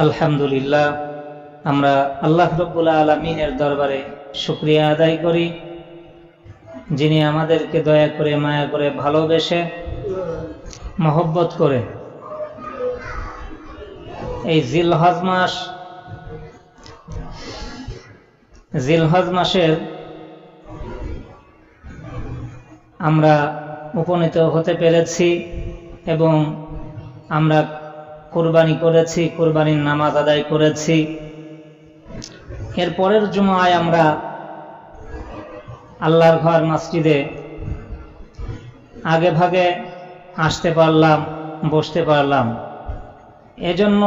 আলহামদুলিল্লাহ, আমরা আল্লাহ রব্বুল্লা আলমিনের দরবারে শুক্রিয়া আদায় করি, যিনি আমাদেরকে দয়া করে, মায়া করে ভালোবেসে, মহব্বত করে এই জিলহজ মাস, জিলহজ মাসের আমরা উপনীত হতে পেরেছি এবং আমরা কোরবানি করেছি, কোরবানির নামাজ আদায় করেছি। এর পরের জুমায় আমরা আল্লাহর ঘর মসজিদে আগে ভাগে আসতে পারলাম, বসতে পারলাম। এজন্য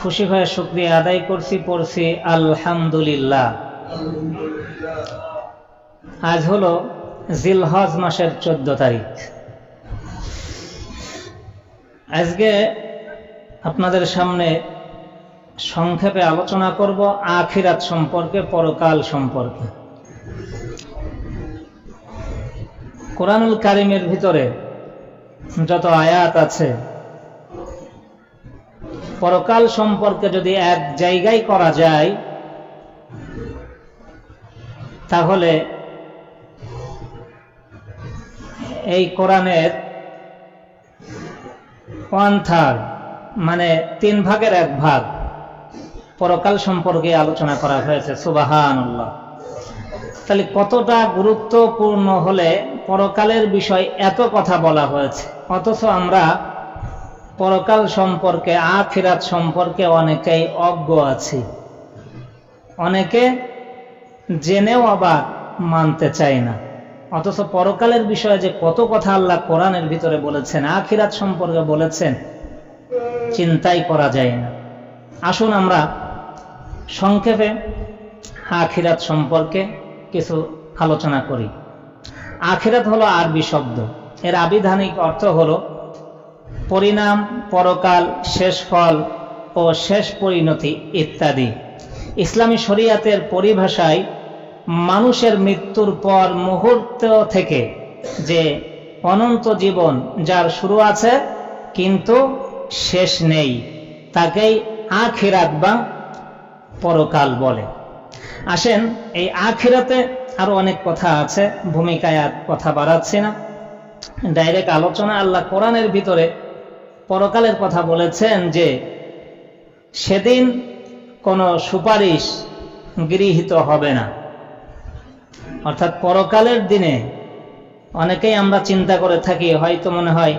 খুশি হয়ে শুক্রিয়া আদায় করছি, পড়ছি আলহামদুলিল্লাহ। আজ হলো জিলহজ মাসের চোদ্দ তারিখ। আজকে আপনাদের সামনে সংক্ষেপে আলোচনা করব আখিরাত সম্পর্কে, পরকাল সম্পর্কে। কোরআনুল কারিমের ভিতরে যত আয়াত আছে, পরকাল সম্পর্কে যদি এক জায়গায় করা যায়, তাহলে এই কোরআনের ওয়ান থার্ড মানে তিন ভাগের এক ভাগ। পরকাল সম্পর্কে আলোচনা করা হয়েছে, সুবাহানুল্লাহ। তাহলে কতটা গুরুত্বপূর্ণ হলে পরকালের বিষয় এত কথা বলা হয়েছে? অথচ আমরা পরকাল সম্পর্কে, আখিরাত সম্পর্কে অনেকেই অজ্ঞ আছি। অনেকে জেনেও আবার মানতে চাই না। অথচ পরকালের বিষয়ে যে কত কথা আল্লাহ কোরআনের ভিতরে বলেছেন, আখিরাত সম্পর্কে বলেছেন চিন্তাই করা যায় না। আসুন আমরা সংক্ষেপে আখিরাত সম্পর্কে কিছু আলোচনা করি। আখিরাত হলো আরবি শব্দ। এর আবিধানিক অর্থ হলো পরিণাম, পরকাল, শেষ ফল ও শেষ পরিণতি ইত্যাদি। ইসলামী শরিয়াতের পরিভাষায় মানুষের মৃত্যুর পর মুহূর্ত থেকে যে অনন্ত জীবন যার শুরু আছে, কিন্তু শেষ নেই। তাকেই আখিরাত বা পরকাল বলে। আসেন, এই আখিরাতে আরও অনেক কথা আছে, ভূমিকায় আর কথা বাড়াচ্ছি না। ডাইরেক্ট আলোচনা আল্লাহ কোরআনের ভিতরে পরকালের কথা বলেছেন যে, সেদিন কোনো সুপারিশ গৃহীত হবে না। অর্থাৎ পরকালের দিনে অনেকেই আমরা চিন্তা করে থাকি, হয়তো মনে হয়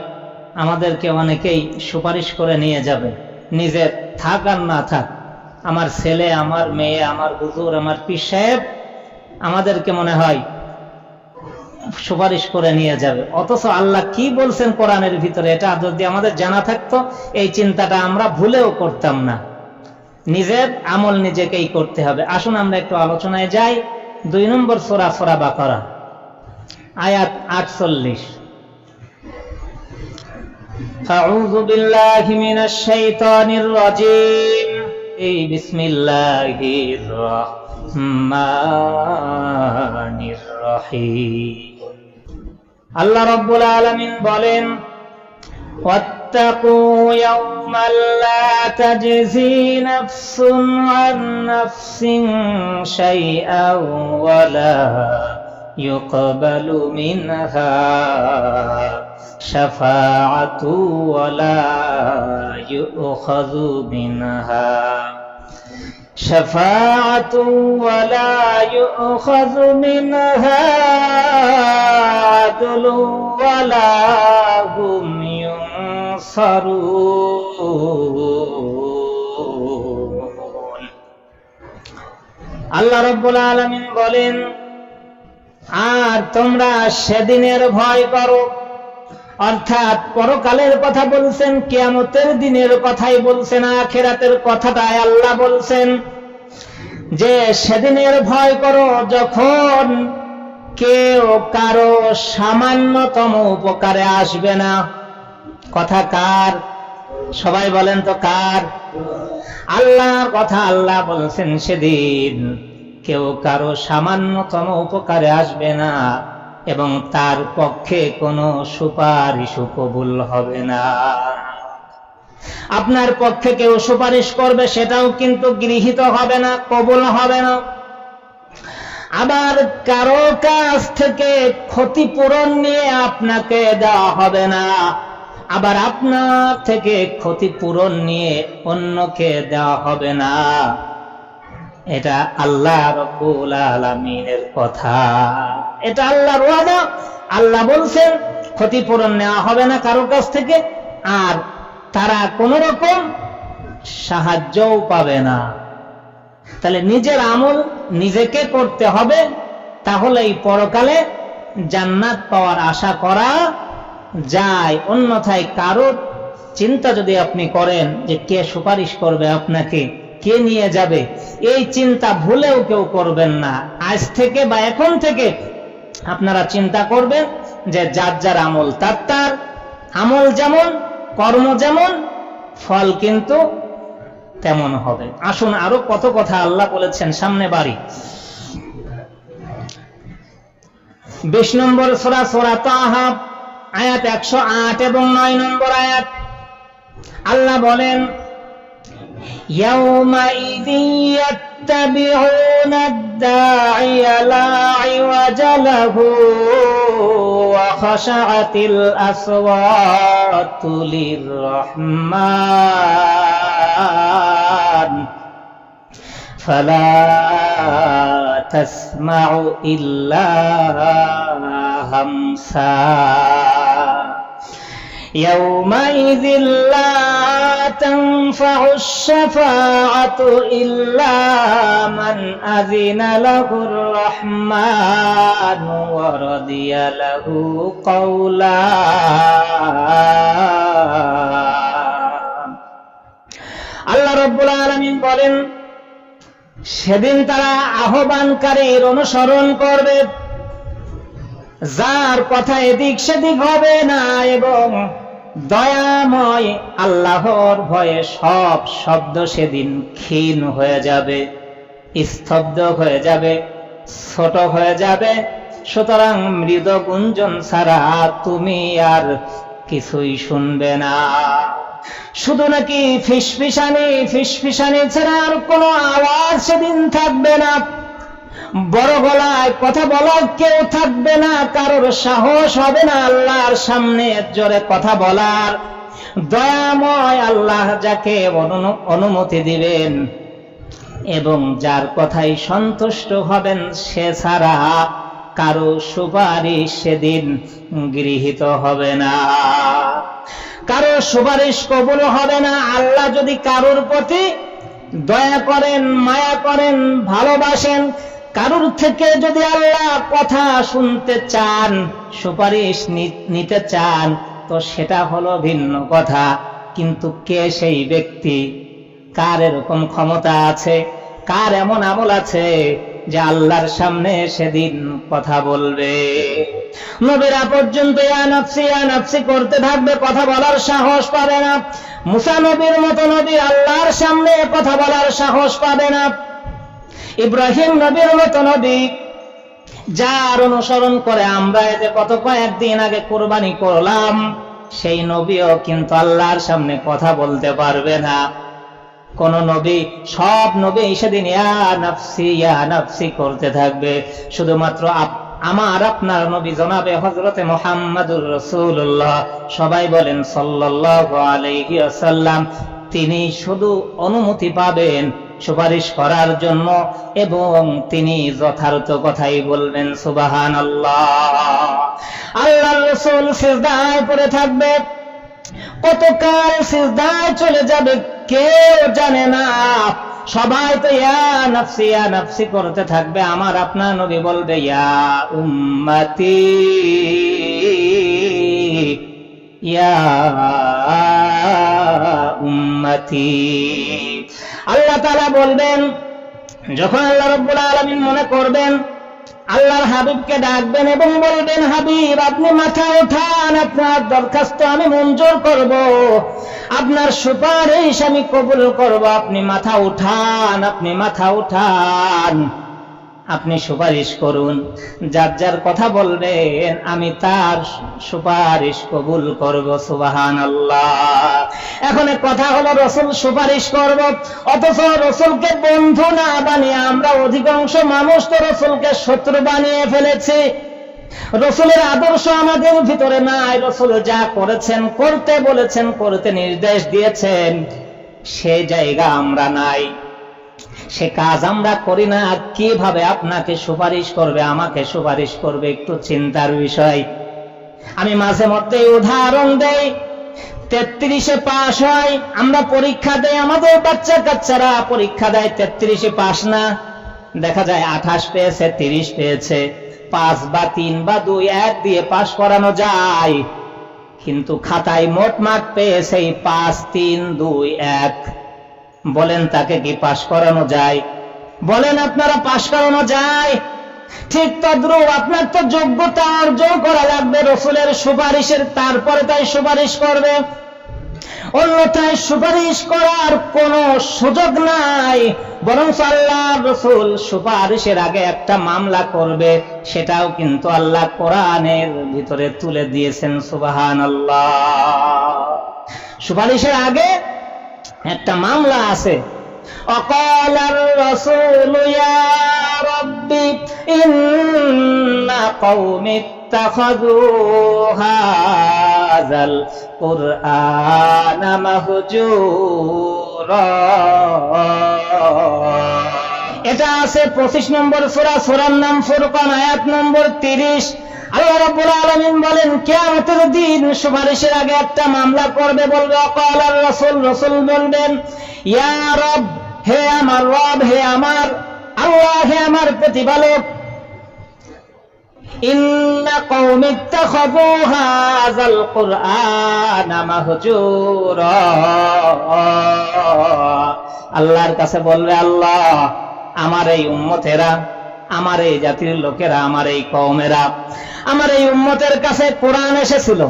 আমাদেরকে অনেকেই সুপারিশ করে নিয়ে যাবে। নিজের থাক আর না থাক, আমার ছেলে, আমার মেয়ে, আমার হুজুর, আমার পীর সাহেব আমাদেরকে মনে হয় সুপারিশ করে নিয়ে যাবে। অথচ আল্লাহ কি বলছেন কোরআনের ভিতরে, এটা যদি আমাদের জানা থাকতো, এই চিন্তাটা আমরা ভুলেও করতাম না। নিজের আমল নিজেকেই করতে হবে। আসুন আমরা একটু আলোচনায় যাই। দুই নম্বর সোরা সোরা বা করা আয়াত আটচল্লিশ। أعوذ بالله من الشيطان الرجيم بسم الله الرحمن الرحيم আল্লাহ রব্বুল আলামিন বলেন واتقوا يوما لا تجزي نفس عن نفس شيئا ولا يقبل منها شفاعة ولا يؤخذ منها شفاعة ولا يؤخذ منها عدل ولا هم ينصرون আল্লাহ রব্বুল আলমিন বলেন আর তোমরা সেদিনের ভয় করো অর্থাৎ পরকালের কথা বলছেন, কেয়ামতের দিনের কথাই বলছেন, আখেরাতের কথাটাই আল্লাহ বলছেন। যে সেদিনের ভয় করো যখন কেউ কারও সামান্যতম উপকারে আসবে না। কথা কার? সবাই বলেন তো কার? আল্লাহর কথা আল্লাহ বলছেন, সেদিন কেউ কারও সামান্যতম উপকারে আসবে না। এবং তার পক্ষে কোনো সুপারিশ কবুল হবে না। আপনার পক্ষে কেউ সুপারিশ করবে সেটাও কিন্তু গৃহীত হবে না, কবুল হবে না। আবার কারও কাছ থেকে ক্ষতিপূরণ নিয়ে আপনাকে দেওয়া হবে না। আবার আপনার থেকে ক্ষতিপূরণ নিয়ে অন্যকে দেওয়া হবে না। এটা আল্লাহ রব্বুল আলমিনের কথা। এটা আল্লাহর ওয়াদা। আল্লাহ বলছেন ক্ষতিপূরণ নেওয়া হবে না কারোর কাছ থেকে, আর তারা কোন রকম সাহায্যও পাবে না। তাহলে নিজের আমল নিজেকে করতে হবে, তাহলে এই পরকালে জান্নাত পাওয়ার আশা করা যায়। অন্যথায় কারোর চিন্তা যদি আপনি করেন যে কে সুপারিশ করবে আপনাকে কে নিয়ে যাবে? এই চিন্তা ভুলেও কেউ করবেন না। আজ থেকে বা এখন থেকে আপনারা চিন্তা করবেন যে যার যার আমল তার তার, আমল যেমন, কর্ম যেমন, ফল কিন্তু তেমন হবে। আসুন আরও কত কথা আল্লাহ বলেছেন সামনে বাড়ি। বিশ নম্বর সোরা সোরা তাহা, আয়াত একশো আট এবং নয় নম্বর আয়াত। আল্লাহ বলেন يومئذ يتبعون الداعي لا عوج له وخشعت الأصوات للرحمن. فلا تسمع إلا همسا. يومئذ لا تنفع الشفاعة إلا من أذن له الرحمن ورضي له قولا আল্লাহ রব্বুল আলমিন বলেন সেদিন তারা আহ্বানকারীর অনুসরণ করবে যার কথা এদিক সেদিক হবে না এবং দয়াময় আল্লাহর ভয়ে সব শব্দ সেদিন ক্ষীণ হয়ে যাবে, স্তব্ধ হয়ে যাবে, ছোট হয়ে যাবে। সুতরাং মৃদ গুঞ্জন ছাড়া তুমি আর কিছুই শুনবে না। শুধু নাকি ফিসফিসানি ফিসফিসানি ছাড়া আর কোনো আওয়াজ সেদিন থাকবে না। বড় গলায় কথা বলার কেউ থাকবে না, কারোর সাহস হবে না আল্লাহর সামনে জোরে কথা বলার। দয়াময় আল্লাহ যাকে অনুমতি দিবেন এবং যার কথাই সন্তুষ্ট হবেন সে ছাড়া কারও সুপারিশ সেদিন গৃহীত হবে না। কারও সুপারিশ কবুল হবে না, আল্লাহ যদি কারোর প্রতি দয়া করেন, মায়া করেন, ভালোবাসেন কারোর থেকে যদি আল্লাহ কথা শুনতে চান, সুপারিশ নিতে চান, তো সেটা হলো ভিন্ন কথা। কিন্তু কে সেই ব্যক্তি? কার এরকম ক্ষমতা আছে? কার এমন আমল আছে যে আল্লাহর সামনে সেদিন কথা বলবে? নবীরা পর্যন্ত ইয়ানাফসি ইয়ানাফসি করতে থাকবে, কথা বলার সাহস পাবে না। মুসা নবীর মতো নবী আল্লাহর সামনে কথা বলার সাহস পাবে না। ইব্রাহিম নবীর মতো নবী, যার অনুসরণ করে আমরা এতে কত কয়েকদিন আগে কোরবানি করলাম, সেই নবীও কিন্তু আল্লাহর সামনে কথা বলতে পারবে না। কোন নবী, সব নবী সেদিন নাফসি, ইয়া নাফসি করতে থাকবে। শুধুমাত্র আমার আপনার নবী জনাবে হজরতে মোহাম্মদুর রসুল্লাহ সবাই বলেন সাল্লাল্লাহু আলাইহি আসাল্লাম তিনি শুধু অনুমতি পাবেন সুপারিশ করার জন্য এবং তিনি যথার্থ কথাই বলবেন সুবাহান আল্লাহ আল্লাহ রসুল সিজদায় পড়ে থাকবে। কতকাল সিজদায় চলে যাবে কেউ জানে না। সবাই তো, ইয়া নফসি ইয়া নফসি করতে থাকবে। আমার আপনার নবী বলবে, ইয়া উম্মতি ইয়া উম্মতি। আল্লাহ তালা বলবেন, যখন আল্লাহ রব্বুল আলমিন মনে করবেন, আল্লাহর হাবিবকে ডাকবেন এবং বলবেন, হাবিব, আপনি মাথা ওঠান আপনার দরখাস্ত আমি মঞ্জুর করব। আপনার সুপারিশ আমি কবুল করব। আপনি মাথা উঠান, আপনি মাথা উঠান। আপনি সুপারিশ করুন। যার যার কথা বলবেন, আমি তার সুপারিশ কবুল করব সুবাহান এখন কথা হলো, রসুল সুপারিশ করব, অথচ রসুলকে বন্ধু না বানিয়ে আমরা অধিকাংশ মানুষ তো রসুলকে শত্রু বানিয়ে ফেলেছি। রসুলের আদর্শ আমাদের ভিতরে নাই, রসুল যা করেছেন, করতে বলেছেন, করতে নির্দেশ দিয়েছেন, সে জায়গা আমরা নাই। সে কাজ আমরা করি না কীভাবে আপনাকে সুপারিশ করবে, আমাকে সুপারিশ করবে, একটু চিন্তার বিষয়। আমি মাঝে মধ্যে উদাহরণ দেই, তেত্রিশে পাশ হয়, আমরা পরীক্ষা দেই, আমাদের বাচ্চা কাচ্চারা পরীক্ষা দেয়, তেত্রিশে পাশ না? দেখা যায় আঠাশ পেয়েছে, তিরিশ পেয়েছে, পাঁচ বা তিন বা দুই, এক দিয়ে পাশ করানো যায়। কিন্তু খাতায় মোট মার্ক পেয়েছে পাঁচ, তিন, দুই, এক। বলেন তাকে কি পাশ করানো যায়? বলেন আপনারা পাশ করানো যায়। ঠিক তদ্রুপ আপনার তো যোগ্যতা অর্জন করা লাগবে, রসুলের সুপারিশের, তারপরে তাই সুপারিশ করবে। অন্যথায় সুপারিশ করার কোন সুযোগ নাই বরং আল্লাহ রসুল সুপারিশের আগে একটা মামলা করবে, সেটাও কিন্তু আল্লাহ কোরআনের ভিতরে তুলে দিয়েছেন সুবাহান আল্লাহ সুপারিশের আগে একটা মামলা আছে অকাল রসুল রব্বি ইন্না কৌমি اتخذوا هذا القرآن مهجورا এটা আছে পঁচিশ নম্বর সুরা সুরার নাম ফুরকান আয়াত নম্বর তিরিশ আল্লাহ রাব্বুল আলামিন বলেন, কিয়ামতের দিন সুপারিশের আগে একটা মামলা করবে বলবে রাসূল রাসূল বলবেন, ইয়া রব, হে আমার রব, হে আমার আল্লাহ, হে আমার প্রতিপালক আল্লাহর কাছে বলবে, আল্লাহ, আমার এই উম্মতেরা, আমার এই জাতির লোকেরা, আমার এই কওমেরা আমার এই উম্মতের কাছে কোরআন এসেছিল।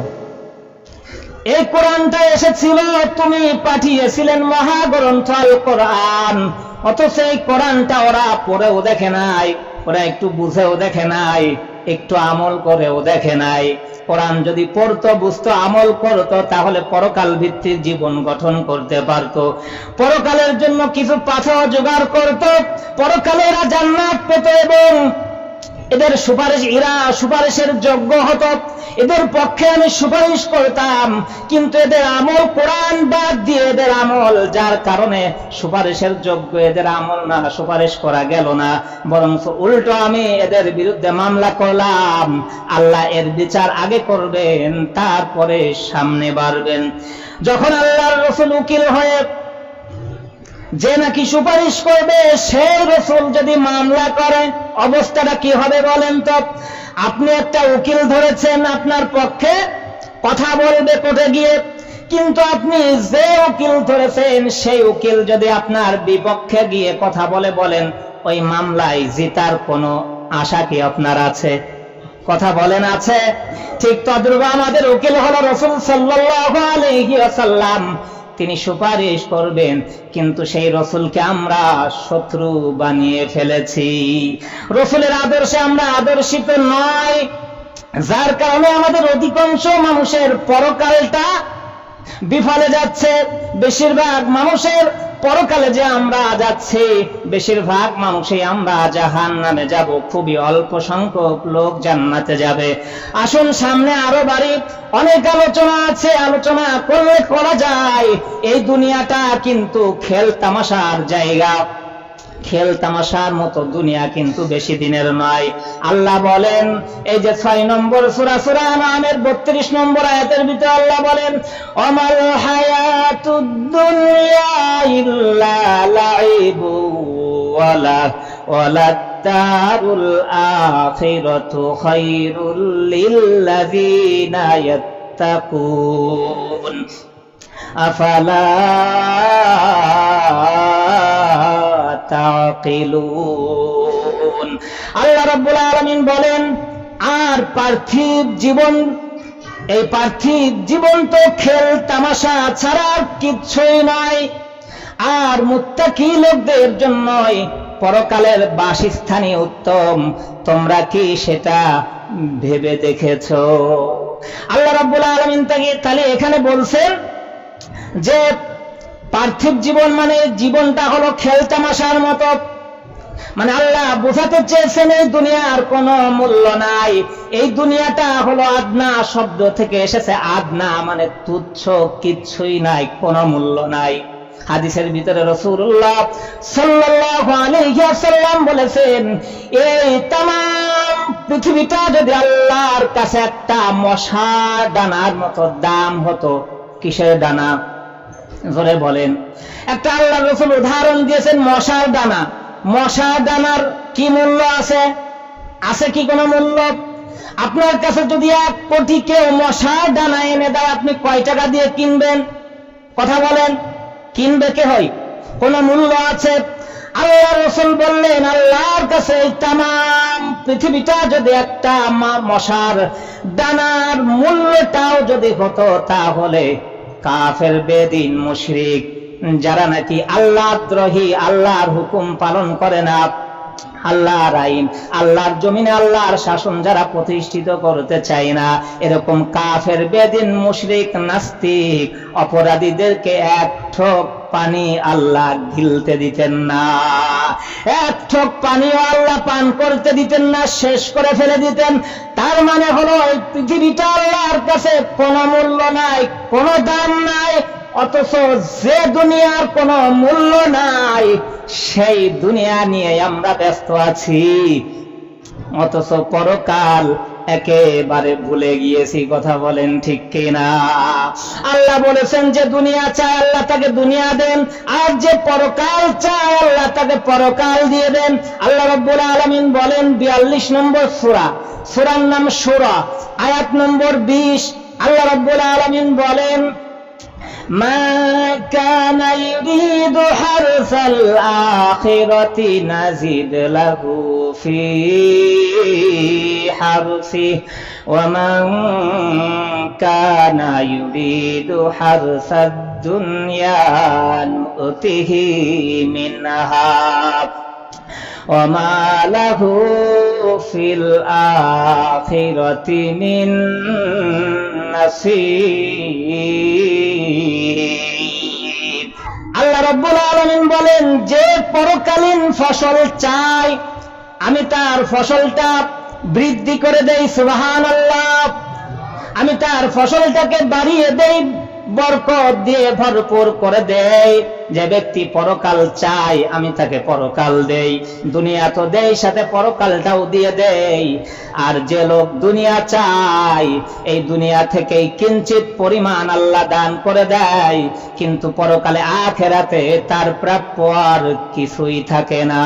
এই কোরআনটা এসেছিল, তুমি পাঠিয়েছিলেন মহাগ্রন্থ আল কোরআন অথচ এই কোরআনটা ওরা পড়েও দেখে নাই, ওরা একটু বুঝেও দেখে নাই, একটু আমল করেও দেখে নাই। কোরআন যদি পড়তো, বুঝতো, আমল করতো, তাহলে পরকাল ভিত্তিক জীবন গঠন করতে পারত। পরকালের জন্য কিছু পাথর জোগাড় করত, পরকালে এরা জান্নাত পেত এবং এদের সুপারিশ, এরা সুপারিশের যোগ্য হতো। এদের পক্ষে আমি সুপারিশ করতাম, কিন্তু এদের আমল কোরআন বাদ দিয়ে এদের আমল, যার কারণে সুপারিশের যোগ্য এদের আমল না, সুপারিশ করা গেল না। বরং উল্টো আমি এদের বিরুদ্ধে মামলা করলাম। আল্লাহ এর বিচার আগে করবেন, তারপরে সামনে বাড়বেন। যখন আল্লাহর রসুল উকিল হয়ে যে নাকি সুপারিশ করবে, সেই রসুল যদি মামলা করে অবস্থাটা কি হবে বলেন তো? আপনি একটা উকিল ধরেছেন আপনার পক্ষে, কথা বলবে কোর্টে গিয়ে। কিন্তু আপনি যে উকিল ধরেছেন, সেই উকিল যদি আপনার বিপক্ষে গিয়ে কথা বলে বলেন, ওই মামলায় জিতার কোনো আশা কি আপনার আছে? কথা বলেন আছে? ঠিক তদ্রুপ আমাদের উকিল হলো রসুল সাল্লাল্লাহু আলাইহি ওয়াসাল্লাম। তিনি সুপারিশ করবেন, কিন্তু সেই রসুলকে আমরা শত্রু বানিয়ে ফেলেছি। রসুলের আদর্শে আমরা আদর্শিত নয়, যার কারণে আমাদের অধিকাংশ মানুষের পরকালটা বিফলে যাচ্ছে। বেশিরভাগ মানুষের পরকালে যে আমরা যাচ্ছি, বেশিরভাগ মানুষই আমরা জাহান নামে যাব। খুবই অল্প সংখ্যক লোক জান্নাতে যাবে। আসুন, সামনে আরও বাড়ি। অনেক আলোচনা আছে, আলোচনা করলে করা যায়। এই দুনিয়াটা কিন্তু খেল তামাশার জায়গা। খেল তামাশার মতো দুনিয়া কিন্তু বেশি দিনের নয়। আল্লাহ বলেন, এই যে ছয় নম্বর সুরা সুরা নামের বত্রিশ নম্বর আয়াতের ভিতরে আল্লাহ বলেন, অমাল হায়াতুদ দুনিয়া ইল্লা লাইবু ওয়ালা ওয়ালা দারুল আখিরাতু খায়রুল লিল্লাযিনা ইয়াত্তাকুন। আফালা তাকিলুন। আল্লাহ রাব্বুল আলামিন বলেন, আর পার্থিব জীবন, এই পার্থিব জীবন তো খেল তামাশা ছাড়া আর কিচ্ছুই নয় আর মুত্তাকি লোকদের জন্যই পরকালের বাসস্থানই উত্তম। তোমরা কি সেটা ভেবে দেখেছ? আল্লাহ রাব্বুল আলামিন তাকে তাহলে এখানে বলছেন যে পার্থিব জীবন মানে জীবনটা হলো খেলতামাশার মতো। মানে আল্লাহ বোঝাতে চেয়েছেন এই দুনিয়ার কোনো মূল্য নাই। এই দুনিয়াটা হলো আদনা শব্দ থেকে এসেছে। আদনা মানে তুচ্ছ কিচ্ছুই নাই, কোনো মূল্য নাই। হাদিসের ভিতরে রসুল্লাহ আলাইহি বলেছেন, এই তামাম পৃথিবীটা যদি আল্লাহর কাছে একটা মশা ডানার মতো দাম হতো, কিসের দানা? জোরে বলেন। একটা আল্লাহ রসুল উদাহরণ দিয়েছেন মশার দানা। মশার দানার কি মূল্য আছে? আছে কি কোনো মূল্য? আপনার কাছে যদি এক কোটি কেউ মশার দানা এনে দেয়, আপনি কয় টাকা দিয়ে কিনবেন? কথা বলেন, কিনবে কে হয় কোন মূল্য আছে? আল্লাহ রসুল বললেন, আল্লাহর কাছে তাম পৃথিবীটা যদি একটা মশার দানার মূল্যটাও যদি হতো তাহলে কাফের, বেদিন, মুশরিক, যারা নাকি আল্লাহ দ্রোহী আল্লাহর হুকুম পালন করে না, আল্লাহর আইন, আল্লাহর জমিনে আল্লাহর শাসন যারা প্রতিষ্ঠিত করতে চায় না, এরকম কাফের, বেদিন, মুশরিক, নাস্তিক, অপরাধীদেরকে এক ঠোক পানি আল্লাহ গিলতে দিতেন না। এক ঠোক পানিও আল্লাহ পান করতে দিতেন না, শেষ করে ফেলে দিতেন। তার মানে হলো এই পৃথিবীটা আল্লাহর কাছে কোনো মূল্য নাই, কোনো দাম নাই, অথচ যে দুনিয়ার কোনো মূল্য নাই, সেই দুনিয়া নিয়ে আমরা ব্যস্ত আছি। অথচ পরকাল একেবারে ভুলে গিয়েছি, কথা বলেন ঠিক কিনা? আল্লাহ বলেছেন যে দুনিয়া চায় আল্লাহ তাকে দুনিয়া দেন, আর যে পরকাল চায় আল্লাহ তাকে পরকাল দিয়ে দেন। আল্লাহ রব্বুল আলমিন বলেন বিয়াল্লিশ নম্বর সুরা, সুরার নাম সুরা, আয়াত নম্বর বিশ। আল্লাহ রব্বুল আলমিন বলেন ما كان يريد حرث الآخرة نزد له في حرثه. ومن كان يريد حرث الدنيا نؤته منها. وما له في الآخرة من نصيب. বলেন যে পরকালীন ফসল চাই, আমি তার ফসলটা বৃদ্ধি করে দেই সুবাহান আল্লাহ আমি তার ফসলটাকে বাড়িয়ে দেই, বরকত দিয়ে ভরপুর করে দেই। যে ব্যক্তি পরকাল চায়, আমি তাকে পরকাল দেই। দুনিয়া তো দেই, সাথে পরকালটাও দিয়ে দেই। আর যে লোক দুনিয়া চায়, এই দুনিয়া থেকেই কিঞ্চিত পরিমাণ আল্লাহ দান করে দেয়। কিন্তু পরকালে আখেরাতে তার প্রাপ্য আর কিছুই থাকে না।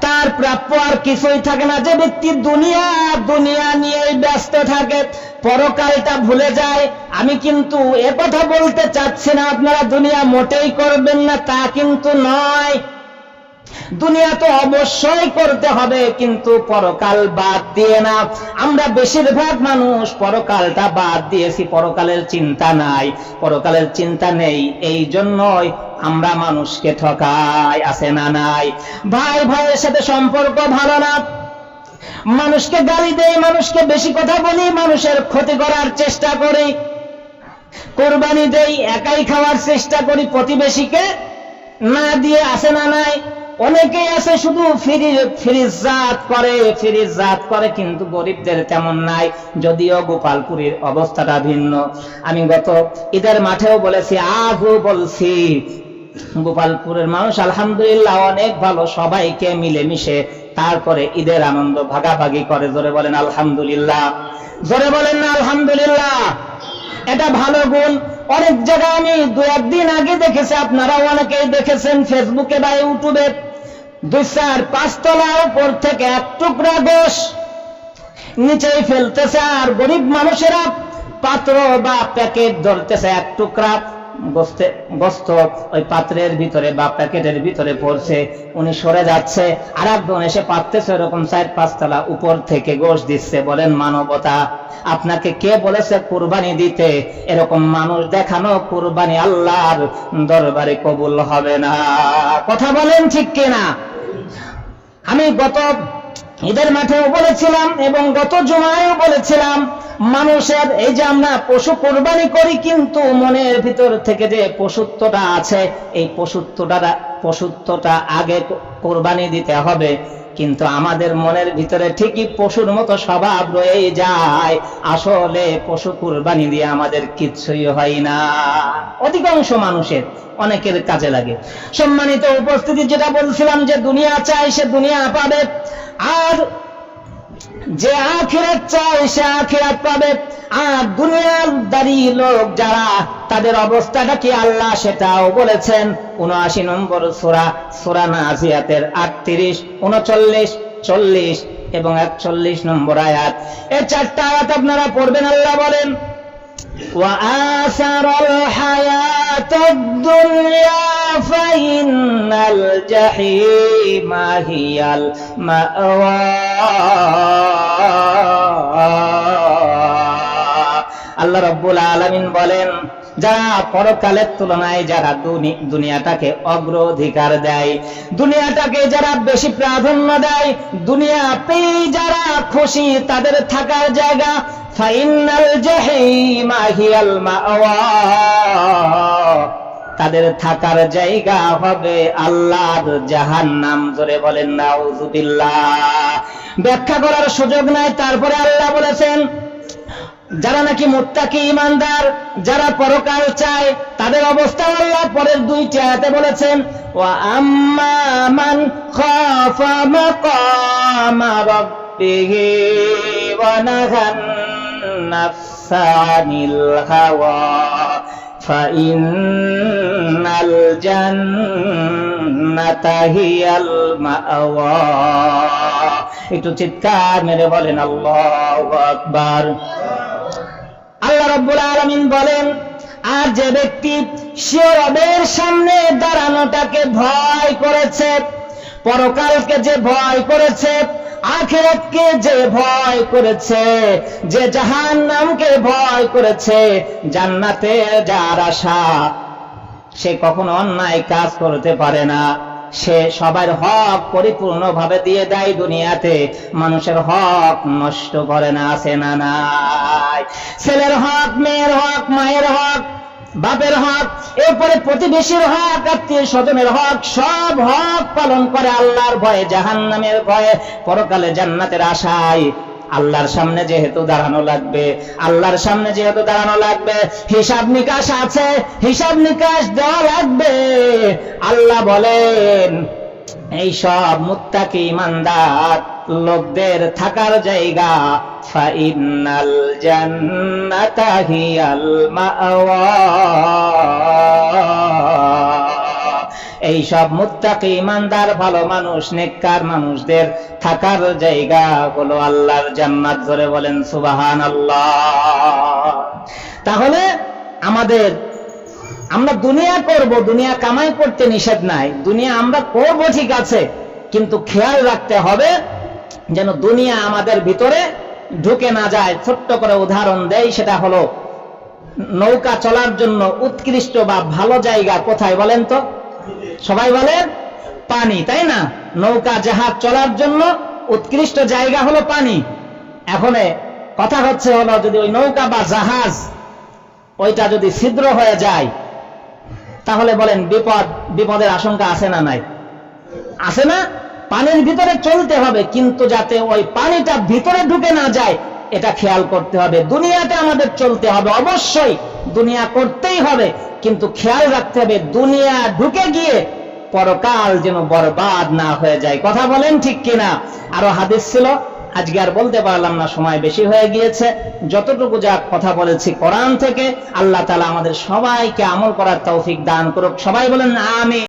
তার প্রাপ্য আর কিছুই থাকে না। যে ব্যক্তি দুনিয়া দুনিয়া নিয়েই ব্যস্ত থাকে, পরকালটা ভুলে যায়। আমি কিন্তু কথা বলতে চাচ্ছি না। আপনারা দুনিয়া মোটেই করবেন না, তা কিন্তু নয়। দুনিয়া তো অবশ্যই করতে হবে, কিন্তু পরকাল বাদ দিয়ে না। আমরা বেশিরভাগ মানুষ পরকালটা বাদ দিয়েছি, পরকালের চিন্তা নাই। পরকালের চিন্তা নেই, এই জন্যই আমরা মানুষকে ঠকাই, আছে না নাই? ভাই, ভাইয়ের সাথে সম্পর্ক ভালো না? মানুষকে গালি দেই, মানুষকে বেশি কথা বলি, মানুষের ক্ষতি করার চেষ্টা করি। কোরবানি দেই, একাই খাওয়ার চেষ্টা করি প্রতিবেশীকে। না দিয়ে আসে না নাই, অনেকেই আছে শুধু ফ্রি ফ্রিজ জাত করে ফ্রিজ জাত করে, কিন্তু গরিবদের তেমন নাই, যদিও গোপালপুরীর অবস্থাটা ভিন্ন। আমি গত ঈদের মাঠেও বলেছি, আজও বলছি, গোপালপুরের মানুষ আলহামদুলিল্লাহ অনেক ভালো, সবাইকে মিলেমিশে তারপরে ঈদের আনন্দ ভাগাভাগি করে। জোরে বলেন আলহামদুলিল্লাহ। জোরে বলেন না আলহামদুলিল্লাহ। এটা ভালো গুণ। অনেক জায়গায় আমি দু একদিন আগে দেখেছি আপনারা অনেকেই দেখেছেন ফেসবুকে বা ইউটিউবে। দুই চার পাঁচতলা উপর থেকে এক টুকরা গোশ নিচেই ফেলতেছে, আর গরিব মানুষেরা পাত্র বা প্যাকেট ধরতেছে এক টুকরা। ওই পাত্রের ভিতরে বা প্যাকেটের ভিতরে পড়ছে, উনি সরে যাচ্ছে আর একজন এসে চার পাঁচতলা উপর থেকে দিচ্ছে, বলেন, মানবতা, আপনাকে কে বলেছে কুরবানি দিতে? এরকম মানুষ দেখানো কুরবানি আল্লাহর দরবারে কবুল হবে না। কথা বলেন ঠিক কিনা? আমি গত ঈদের মাঠেও বলেছিলাম এবং গত জুমায়ও বলেছিলাম মানুষের, এই যে আমরা পশু কোরবানি করি, কিন্তু মনের ভিতর থেকে যে পশুত্বটা আছে, এই পশুত্বটা পশুত্বটা আগে কোরবানি দিতে হবে। কিন্তু আমাদের মনের ভিতরে ঠিকই পশুর মতো স্বভাব রয়ে যায়। আসলে পশু কুরবানি দিয়ে আমাদের কিচ্ছুই হয় না। অধিকাংশ মানুষের অনেকের কাজে লাগে। সম্মানিত উপস্থিতি, যেটা বলছিলাম যে দুনিয়া চাই, সে দুনিয়া পাবে। আর যে আখিরাত চায়, সে আখিরাত পাবে। আর দুনিয়ার দাঁড়ি লোক যারা, তাদের অবস্থাটা কি আল্লাহ সেটাও বলেছেন। উনআশি নম্বর সোরা সোরা নাজিয়াতের আটত্রিশ, উনচল্লিশ, চল্লিশ এবং একচল্লিশ নম্বর আয়াত। এই চারটা আয়াত আপনারা পড়বেন, আল্লাহ বলেন وآثر الحياة الدنيا فإن الجحيم هي المأوى আল্লাহ রব্বুল আলামিন বলেন যারা পরকালের তুলনায় যারা দুনিয়াটাকে অগ্রাধিকার দেয়, দুনিয়াটাকে যারা বেশি প্রাধান্য দেয় দুনিয়া পেয়ে যারা খুশি তাদের থাকার জায়গা, ফাইনাল জাহিমা হিয়াল মাওয়া। তাদের থাকার জায়গা হবে আল্লাহর জাহান্নাম, জোরে বলেন, নাউজুবিল্লাহ। ব্যাখ্যা করার সুযোগ নাই, তারপরে আল্লাহ বলেছেন যারা নাকি মোত্তাকি ইমানদার, যারা পরকাল চায়, তাদের অবস্থা আল্লাহ পরের দুইটি আয়াতে বলেছেন ও আম্মান একটু চিৎকার মেরে বলেন, আল্লাহ আকবার। আল্লাহ রব্বুল আলামিন বলেন, আর যে ব্যক্তি সে রবের সামনে দাঁড়ানোটাকে ভয় করেছে, পরকালকে যে ভয় করেছে, আখেরাতকে যে ভয় করেছে, যে জাহান নামকে ভয় করেছে, জান্নাতে যার আশা, সে কখনো অন্যায় কাজ করতে পারে না। সে সবার হক পরিপূর্ণভাবে দিয়ে দেয় দুনিয়াতে। মানুষের হক নষ্ট করে না আছে না নাই। ছেলের হক, মেয়ের হক, মায়ের হক, বাপের হক, এরপরে প্রতিবেশীর হক আত্মীয় স্বজনের হক, সব হক পালন করে আল্লাহর ভয়ে, জাহান্নামের ভয়ে, পরকালে জান্নাতের আশায়। আল্লাহর সামনে যেহেতু দাঁড়ানো লাগবে, আল্লাহর সামনে যেহেতু দাঁড়ানো লাগবে, হিসাব নিকাশ আছে, হিসাব নিকাশ দেওয়া লাগবে। আল্লাহ বলেন, এই সব মুত্তাকি ইমানদার লোকদের থাকার জায়গা ফাইনাল জান্নাতা হিয়াল এই সব মুত্তাকি ইমানদার ভালো মানুষ, নেককার মানুষদের থাকার জায়গা হলো আল্লাহর জান্নাত ধরে বলেন সুবাহান আল্লাহ তাহলে আমাদের আমরা দুনিয়া করব, দুনিয়া কামাই করতে নিষেধ নাই। দুনিয়া আমরা করব ঠিক আছে, কিন্তু খেয়াল রাখতে হবে যেন দুনিয়া আমাদের ভিতরে ঢুকে না যায়। ছোট্ট করে উদাহরণ দেয় সেটা হলো, নৌকা চলার জন্য উৎকৃষ্ট বা ভালো জায়গা কোথায় বলেন তো? সবাই বলেন, পানি, তাই না? নৌকা জাহাজ চলার জন্য উৎকৃষ্ট জায়গা হলো পানি। এখন কথা হচ্ছে হলো, যদি ওই নৌকা বা জাহাজ, ওইটা যদি ছিদ্র হয়ে যায় তাহলে বলেন, বিপদ, বিপদের আশঙ্কা আছে না নাই? আছে না? পানির ভিতরে চলতে হবে, কিন্তু যাতে ওই পানিটা ভিতরে ঢুকে না যায়, এটা খেয়াল করতে হবে। দুনিয়াতে আমাদের চলতে হবে, অবশ্যই দুনিয়া করতেই হবে, কিন্তু খেয়াল রাখতে হবে, দুনিয়া ঢুকে গিয়ে পরকাল যেন বরবাদ না হয়ে যায়। কথা বলেন ঠিক কিনা? আরও হাদিস ছিল আজকে আর বলতে পারলাম না, সময় বেশি হয়ে গিয়েছে। যতটুকু যা কথা বলেছি কোরআন থেকে, আল্লাহ তালা আমাদের সবাইকে আমল করার তৌফিক দান করুক। সবাই বলেন আমি